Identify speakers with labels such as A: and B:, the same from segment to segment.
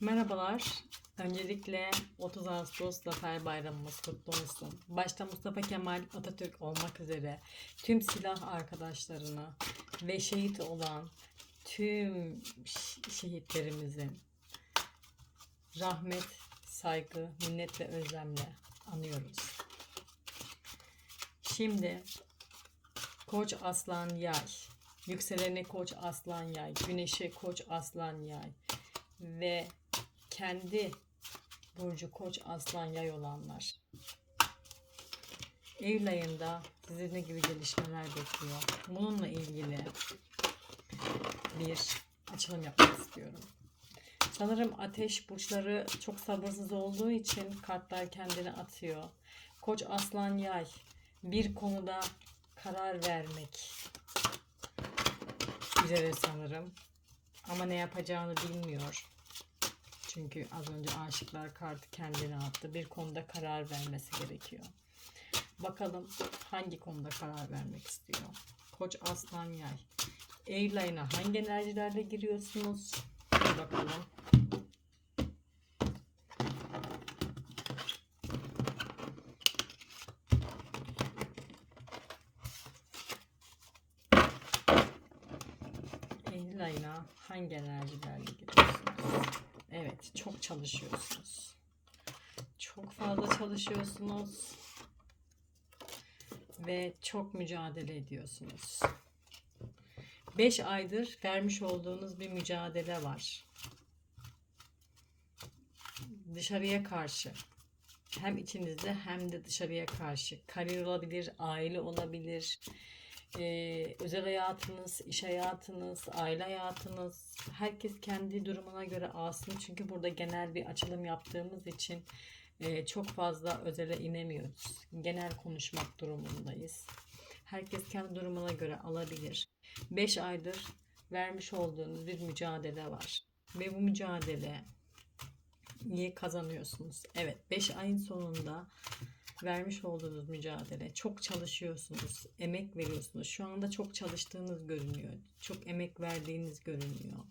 A: Merhabalar. Öncelikle 30 Ağustos Zafer Bayramımız kutlu olsun. Başta Mustafa Kemal Atatürk olmak üzere tüm silah arkadaşlarına ve şehit olan tüm şehitlerimizin rahmet, saygı, minnet ve özlemle anıyoruz. Şimdi Koç Aslan Yay, yükseleni Koç Aslan Yay, güneşi Koç Aslan Yay ve kendi burcu Koç Aslan Yay olanlar. Eylül ayında sizi ne gibi gelişmeler bekliyor? Bununla ilgili bir açılım yapmak istiyorum. Sanırım ateş burçları çok sabırsız olduğu için kartlar kendini atıyor. Koç Aslan Yay bir konuda karar vermek üzere sanırım. Ama ne yapacağını bilmiyor. Çünkü az önce aşıklar kartı kendine attı. Bir konuda karar vermesi gerekiyor. Bakalım hangi konuda karar vermek istiyor. Koç Aslan Yay. Eylül ayına hangi enerjilerle giriyorsunuz? Bakalım. Eylül ayına hangi enerjilerle giriyorsunuz? Evet, çok çalışıyorsunuz. Çok fazla çalışıyorsunuz. Ve çok mücadele ediyorsunuz. 5 aydır vermiş olduğunuz bir mücadele var. Dışarıya karşı. Hem içinizde hem de dışarıya karşı. Kariyer olabilir, aile olabilir, ee, özel hayatınız, iş hayatınız, aile hayatınız herkes kendi durumuna göre alsın. Çünkü burada genel bir açılım yaptığımız için e, çok fazla özele inemiyoruz. Genel konuşmak durumundayız. Herkes kendi durumuna göre alabilir. 5 aydır vermiş olduğunuz bir mücadele var. Ve bu mücadele niye kazanıyorsunuz? Evet 5 ayın sonunda vermiş olduğunuz mücadele. Çok çalışıyorsunuz, emek veriyorsunuz. Şu anda çok çalıştığınız görünüyor. Çok emek verdiğiniz görünüyor.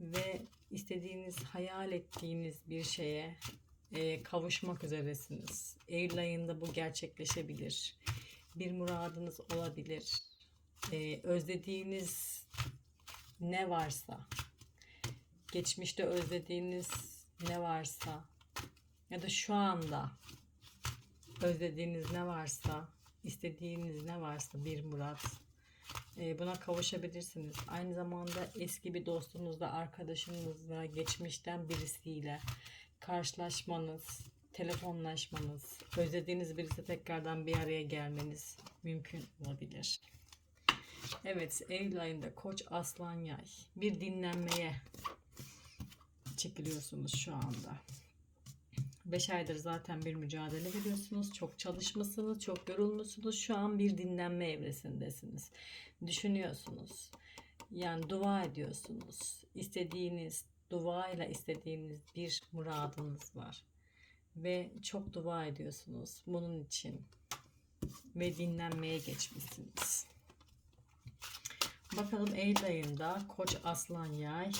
A: Ve istediğiniz, hayal ettiğiniz bir şeye e, kavuşmak üzeresiniz. Eylül ayında bu gerçekleşebilir. Bir muradınız olabilir. E, özlediğiniz ne varsa, geçmişte özlediğiniz ne varsa ya da şu anda özlediğiniz ne varsa, istediğiniz ne varsa bir murat e, buna kavuşabilirsiniz. Aynı zamanda eski bir dostunuzla, arkadaşınızla, geçmişten birisiyle karşılaşmanız, telefonlaşmanız, özlediğiniz birisi tekrardan bir araya gelmeniz mümkün olabilir. Evet, Eylül ayında Koç Aslan Yay bir dinlenmeye çekiliyorsunuz şu anda. 5 aydır zaten bir mücadele veriyorsunuz. Çok çalışmışsınız, çok yorulmuşsunuz. Şu an bir dinlenme evresindesiniz. Düşünüyorsunuz. Yani dua ediyorsunuz. İstediğiniz, duayla istediğiniz bir muradınız var. Ve çok dua ediyorsunuz bunun için. Ve dinlenmeye geçmişsiniz. Bakalım Eylül ayında Koç Aslan Yay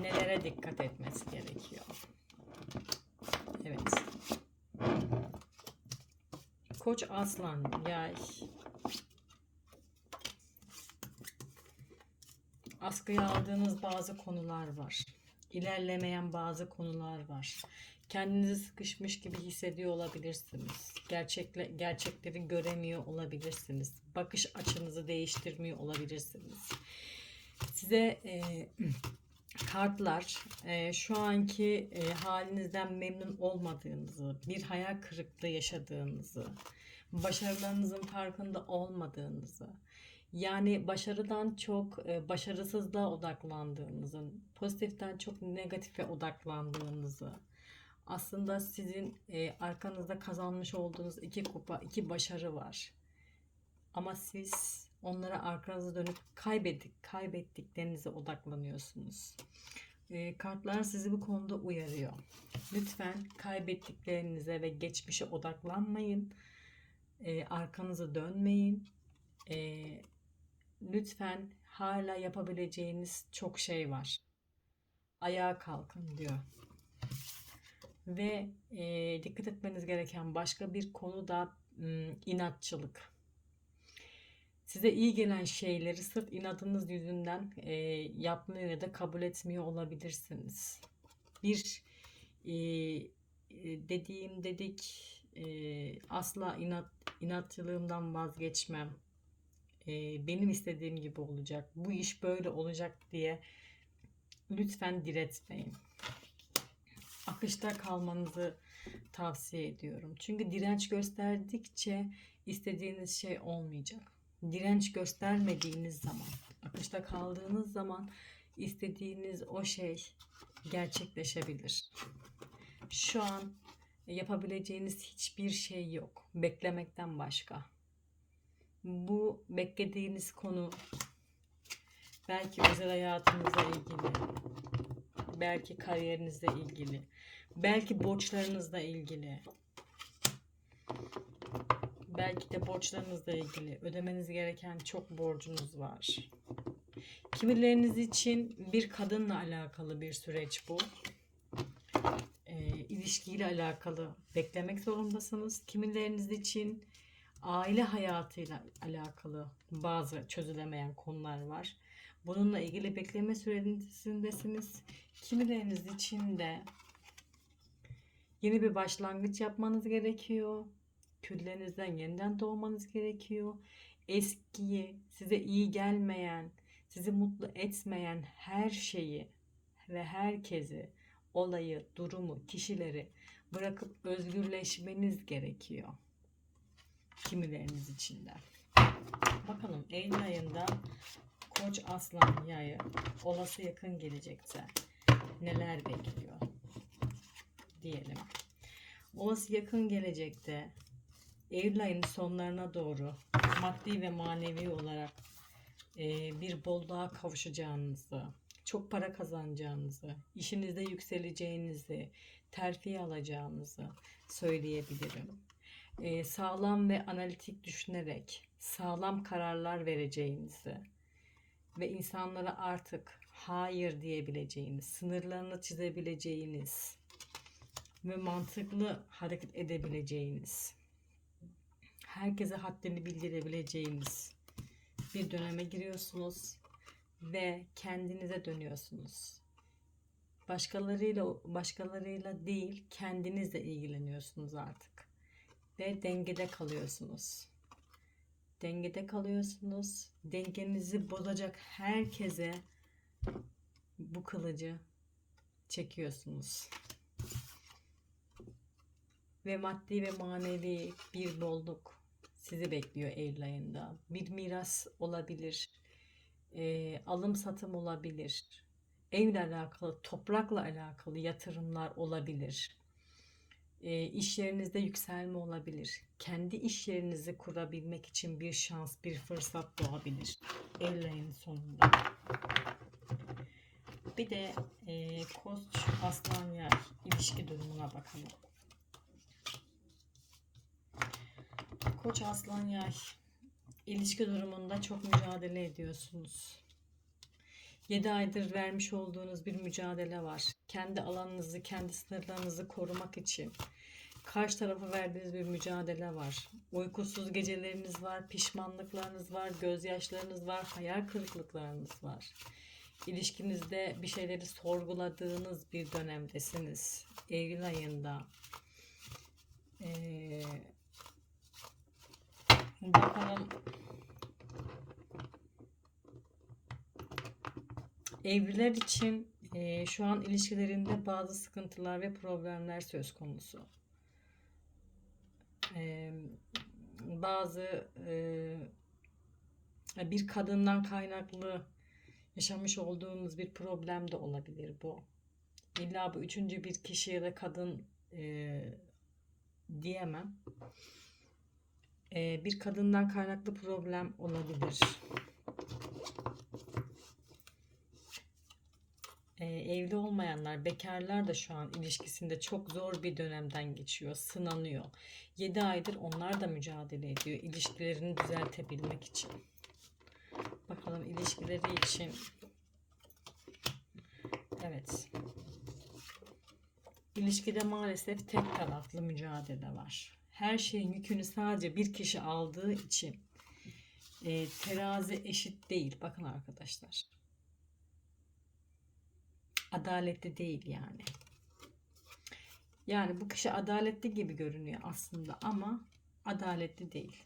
A: nelere dikkat etmesi gerekiyor? Evet. Koç Aslan Yay askıya aldığınız bazı konular var. İlerlemeyen bazı konular var. Kendinizi sıkışmış gibi hissediyor olabilirsiniz. Gerçekle, gerçekleri göremiyor olabilirsiniz. Bakış açınızı değiştirmiyor olabilirsiniz. Size e, kartlar e, şu anki e, halinizden memnun olmadığınızı, bir hayal kırıklığı yaşadığınızı, başarılarınızın farkında olmadığınızı, yani başarıdan çok e, başarısızlığa odaklandığınızı, pozitiften çok negatife odaklandığınızı, aslında sizin e, arkanızda kazanmış olduğunuz iki kupa, iki başarı var. Ama siz onlara arkanızı dönüp kaybettik, kaybettiklerinize odaklanıyorsunuz. E, kartlar sizi bu konuda uyarıyor. Lütfen kaybettiklerinize ve geçmişe odaklanmayın. E, arkanızı dönmeyin. E, lütfen hala yapabileceğiniz çok şey var. ayağa kalkın diyor. Ve e, dikkat etmeniz gereken başka bir konu da m, inatçılık. Size iyi gelen şeyleri sırf inadınız yüzünden e, yapmıyor ya da kabul etmiyor olabilirsiniz. Bir e, e, dediğim dedik e, asla inat inatçılığımdan vazgeçmem. E, benim istediğim gibi olacak. Bu iş böyle olacak diye lütfen diretmeyin. Akışta kalmanızı tavsiye ediyorum. Çünkü direnç gösterdikçe istediğiniz şey olmayacak. Direnç göstermediğiniz zaman, akışta kaldığınız zaman istediğiniz o şey gerçekleşebilir. Şu an yapabileceğiniz hiçbir şey yok. Beklemekten başka. Bu beklediğiniz konu belki özel hayatınızla ilgili, belki kariyerinizle ilgili, belki borçlarınızla ilgili, belki de borçlarınızla ilgili ödemeniz gereken çok borcunuz var. Kimileriniz için bir kadınla alakalı bir süreç bu. E, ilişkiyle alakalı beklemek zorundasınız. Kimileriniz için aile hayatıyla alakalı bazı çözülemeyen konular var. Bununla ilgili bekleme süresindesiniz. Kimileriniz için de yeni bir başlangıç yapmanız gerekiyor. Küllerinizden yeniden doğmanız gerekiyor. Eskiyi, size iyi gelmeyen, sizi mutlu etmeyen her şeyi ve herkesi, olayı, durumu, kişileri bırakıp özgürleşmeniz gerekiyor. Kimileriniz için de. Bakalım Eylül ayında Koç Aslan Yayı olası yakın gelecekte neler bekliyor diyelim. Olası yakın gelecekte Eylül ayının sonlarına doğru maddi ve manevi olarak e, bir bolluğa kavuşacağınızı, çok para kazanacağınızı, işinizde yükseleceğinizi, terfi alacağınızı söyleyebilirim. E, sağlam ve analitik düşünerek sağlam kararlar vereceğinizi ve insanlara artık hayır diyebileceğiniz, sınırlarını çizebileceğiniz ve mantıklı hareket edebileceğiniz, herkese haddini bildirebileceğiniz bir döneme giriyorsunuz ve kendinize dönüyorsunuz. Başkalarıyla başkalarıyla değil, kendinizle ilgileniyorsunuz artık ve dengede kalıyorsunuz. Dengede kalıyorsunuz. Dengenizi bozacak herkese bu kılıcı çekiyorsunuz. Ve maddi ve manevi bir bolluk sizi bekliyor Eylül ayında. Bir miras olabilir. e, alım satım olabilir. Evle alakalı, toprakla alakalı yatırımlar olabilir. E, iş yerinizde yükselme olabilir. Kendi iş yerinizi kurabilmek için bir şans, bir fırsat doğabilir. Eylül ayının sonunda. Bir de e, Koç Aslan Yay ilişki durumuna bakalım. Koç Aslan Yay ilişki durumunda çok mücadele ediyorsunuz. 7 aydır vermiş olduğunuz bir mücadele var. Kendi alanınızı, kendi sınırlarınızı korumak için. Karşı tarafa verdiğiniz bir mücadele var. Uykusuz geceleriniz var, pişmanlıklarınız var, gözyaşlarınız var, hayal kırıklıklarınız var. İlişkinizde bir şeyleri sorguladığınız bir dönemdesiniz. Eylül ayında. Ee, bakalım Evliler için e, şu an ilişkilerinde bazı sıkıntılar ve problemler söz konusu. E, bazı e, bir kadından kaynaklı yaşamış olduğunuz bir problem de olabilir bu. İlla bu üçüncü bir kişi ya da kadın e, diyemem. E, bir kadından kaynaklı problem olabilir. Ee, evli olmayanlar, bekarlar da şu an ilişkisinde çok zor bir dönemden geçiyor, sınanıyor. 7 aydır onlar da mücadele ediyor ilişkilerini düzeltebilmek için. Bakalım ilişkileri için Evet. İlişkide maalesef tek taraflı mücadele var. Her şeyin yükünü sadece bir kişi aldığı için e, terazi eşit değil. Bakın arkadaşlar. Adaletli değil yani. Yani bu kişi adaletli gibi görünüyor aslında ama adaletli değil.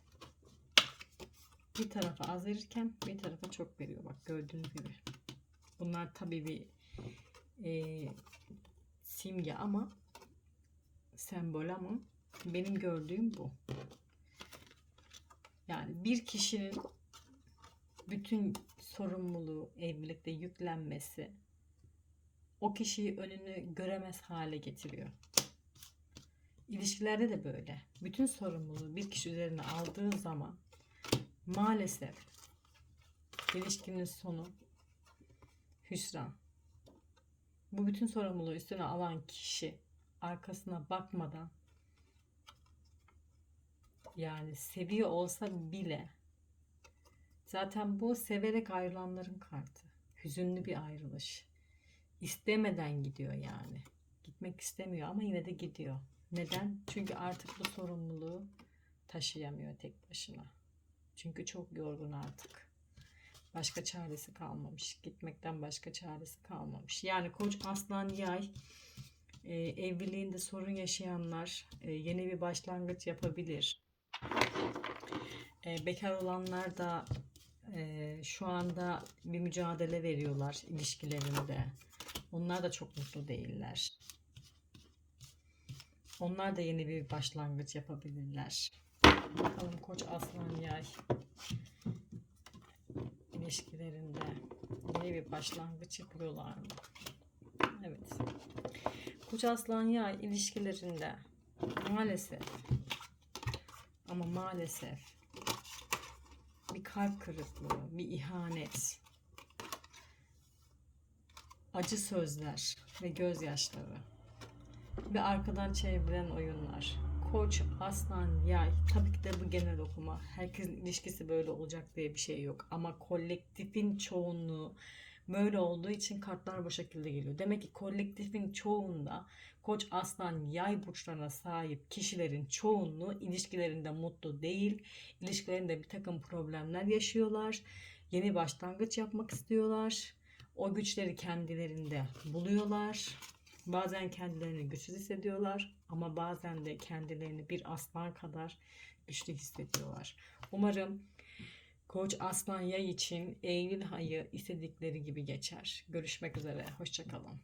A: Bir tarafa az verirken bir tarafa çok veriyor. Bak gördüğünüz gibi. Bunlar tabii bir e, simge ama sembol ama benim gördüğüm bu. Yani bir kişinin bütün sorumluluğu evlilikte yüklenmesi o kişiyi önünü göremez hale getiriyor. İlişkilerde de böyle. Bütün sorumluluğu bir kişi üzerine aldığı zaman maalesef ilişkinin sonu hüsran. Bu bütün sorumluluğu üstüne alan kişi arkasına bakmadan yani seviyor olsa bile zaten bu severek ayrılanların kartı. Hüzünlü bir ayrılış. İstemeden gidiyor yani. Gitmek istemiyor ama yine de gidiyor. Neden? Çünkü artık bu sorumluluğu taşıyamıyor tek başına. Çünkü çok yorgun artık. Başka çaresi kalmamış. Gitmekten başka çaresi kalmamış. Yani koç aslan yay e, evliliğinde sorun yaşayanlar e, yeni bir başlangıç yapabilir. E, bekar olanlar da e, şu anda bir mücadele veriyorlar ilişkilerinde. Onlar da çok mutlu değiller. Onlar da yeni bir başlangıç yapabilirler. Bakalım Koç Aslan Yay ilişkilerinde yeni bir başlangıç yapıyorlar mı? Evet. Koç Aslan Yay ilişkilerinde maalesef ama maalesef kalp kırıklığı, bir ihanet, acı sözler ve gözyaşları ve arkadan çevrilen oyunlar. Koç, aslan, yay. Tabii ki de bu genel okuma. Herkesin ilişkisi böyle olacak diye bir şey yok. Ama kolektifin çoğunluğu böyle olduğu için kartlar bu şekilde geliyor. Demek ki kolektifin çoğunda koç, aslan, yay burçlarına sahip kişilerin çoğunluğu ilişkilerinde mutlu değil. İlişkilerinde bir takım problemler yaşıyorlar. Yeni başlangıç yapmak istiyorlar. O güçleri kendilerinde buluyorlar. Bazen kendilerini güçsüz hissediyorlar ama bazen de kendilerini bir aslan kadar güçlü hissediyorlar. Umarım Koç Aslan Yay için Eylül ayı istedikleri gibi geçer. Görüşmek üzere. Hoşçakalın.